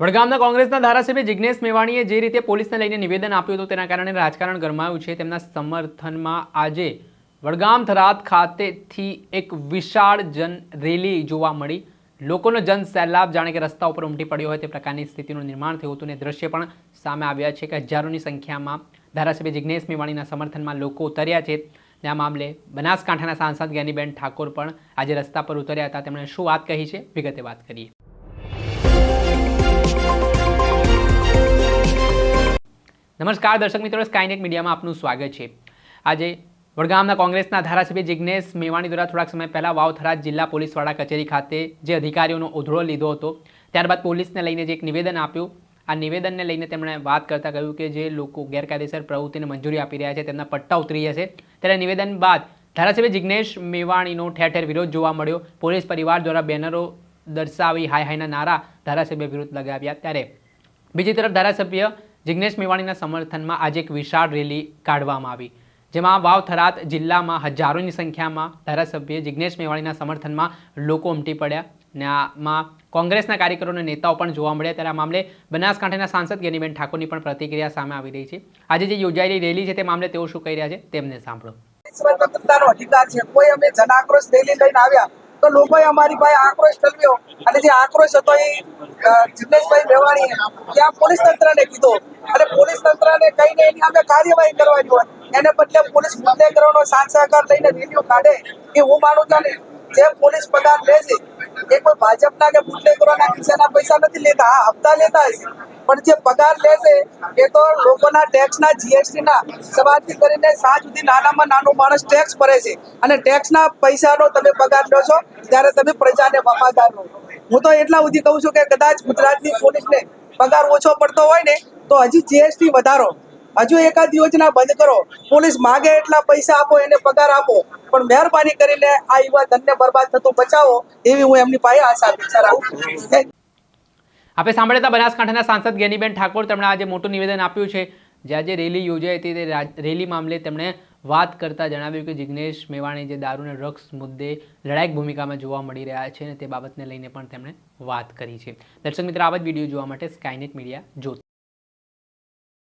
વડગામના કોંગ્રેસના ધારાસભ્ય જિજ્ઞેશ મેવાણીએ જે રીતે પોલીસને લઈને નિવેદન આપ્યું હતું તેના કારણે રાજકારણ ગરમાયું છે. તેમના સમર્થનમાં આજે વડગામ થરાદ ખાતેથી એક વિશાળ જન રેલી જોવા મળી. લોકોનો જન સૈલાબ જાણે કે રસ્તા ઉપર ઉમટી પડ્યો હોય તે પ્રકારની સ્થિતિનું નિર્માણ થયું હતું અને દ્રશ્ય પણ સામે આવ્યા છે કે હજારોની સંખ્યામાં ધારાસભ્ય જિજ્ઞેશ મેવાણીના સમર્થનમાં લોકો ઉતર્યા છે. ને આ મામલે બનાસકાંઠાના સાંસદ જ્ઞાનીબેન ઠાકોર પણ આજે રસ્તા પર ઉતર્યા હતા. તેમણે શું વાત કહી છે? વિગતે વાત કરીએ. નમસ્કાર દર્શક મિત્રો સ્કાયનેટ મીડિયામાં આપનું સ્વાગત છે. આજે વડગામના કોંગ્રેસના ધારાસભ્ય જિજ્ઞેશ મેવાણી દ્વારા થોડાક સમય પહેલાં વાવથરાજ જિલ્લા પોલીસ વડા કચેરી ખાતે જે અધિકારીઓનો ઉધડો લીધો હતો, ત્યારબાદ પોલીસને લઈને જે એક નિવેદન આપ્યું. આ નિવેદનને લઈને તેમણે વાત કરતા કહ્યું કે જે લોકો ગેરકાયદેસર પ્રવૃત્તિને મંજૂરી આપી રહ્યા છે, તેમના પટ્ટા ઉતરી જશે. ત્યારે નિવેદન બાદ ધારાસભ્ય જિજ્ઞેશ મેવાણીનો ઠેર ઠેર વિરોધ જોવા મળ્યો. પોલીસ પરિવાર દ્વારા બેનરો દર્શાવી હાય હાયના નારા ધારાસભ્ય વિરુદ્ધ લગાવ્યા. ત્યારે બીજી તરફ ધારાસભ્ય જિજ્ઞેશ મેવાણીના સમર્થનમાં આજે એક વિશાળ રેલી કાઢવામાં આવી, જેમાં વાવ થરાદ જિલ્લામાં હજારોની સંખ્યામાં ધારાસભ્ય જિગ્નેશ મેવાણીના સમર્થનમાં લોકો ઉમટી પડ્યા ને આમાં કોંગ્રેસના કાર્યકરો નેતાઓ પણ જોવા મળ્યા. ત્યારે આ મામલે બનાસકાંઠાના સાંસદ ગેનીબેન ઠાકોરની પણ પ્રતિક્રિયા સામે આવી રહી છે. આજે જે યોજાયેલી રેલી છે તે મામલે તેઓ શું કહી રહ્યા છે તેમને સાંભળો. સ્વતંત્રતાનો અધિકાર છે. કોઈ અમે જનાક્રોશ રેલી લઈને આવ્યા તો લોકોએ અમારી પાસે આક્રોશ ઠલવ્યો અને જે આક્રોશ હતો એ જિગ્નેશભાઈ મેવાણીએ ત્યાં પોલીસ તંત્રને કીધો. અને પોલીસ તંત્રને કહીને એની અમે કાર્યવાહી કરવાની હોય. એને બદલે પોલીસ બુદ્ધેકરોનો સાથ સહકાર લઈને રેલીઓ કાઢે, એ હું માનું છું જે પોલીસ પગાર લે છે એ કોઈ ભાજપના કે બુદ્ધેકરોના ખિસ્સાના પૈસા નથી લેતા, હા, હપ્તા લેતા હશે. પણ જે પગાર લેશે, એ તો લોકોના ટેક્સના જીએસટીના સવારથી કરીને સાંજ સુધી નાનામાં નાનો માણસ ટેક્સ ભરે છે. અને ટેક્સના પૈસાનો તમે પગાર લો છો, ત્યારે તમે પ્રજાને વફાદાર રહો. હું તો એટલા સુધી કહું છું કે કદાચ ગુજરાતની પોલીસને પગાર ઓછો પડતો હોય ને, તો હજી જીએસટી વધારો. હજુ એકાદ યોજના બંધ કરો. પોલીસ માગે એટલા પૈસા આપો, એને પગાર આપો. પણ મહેરબાની કરીને આ યુવા ધનને બરબાદ થતું બચાવો એવી હું એમની પાસે આશા વિચાર આપણે સાંભળ્યા હતા બનાસકાંઠાના સાંસદ ગેનીબેન ઠાકોર, તેમણે આજે મોટું નિવેદન આપ્યું છે. જ્યાં જે રેલી યોજાઈ હતી, તે રેલી મામલે તેમણે વાત કરતા જણાવ્યું કે જિગ્નેશ મેવાણી જે દારૂ અને ડ્રગ્સ મુદ્દે લડાયક ભૂમિકામાં જોવા મળી રહ્યા છે અને તે બાબતને લઈને પણ તેમણે વાત કરી છે. દર્શક મિત્ર આવા જ વીડિયો જોવા માટે સ્કાયનેટ મીડિયા જોતા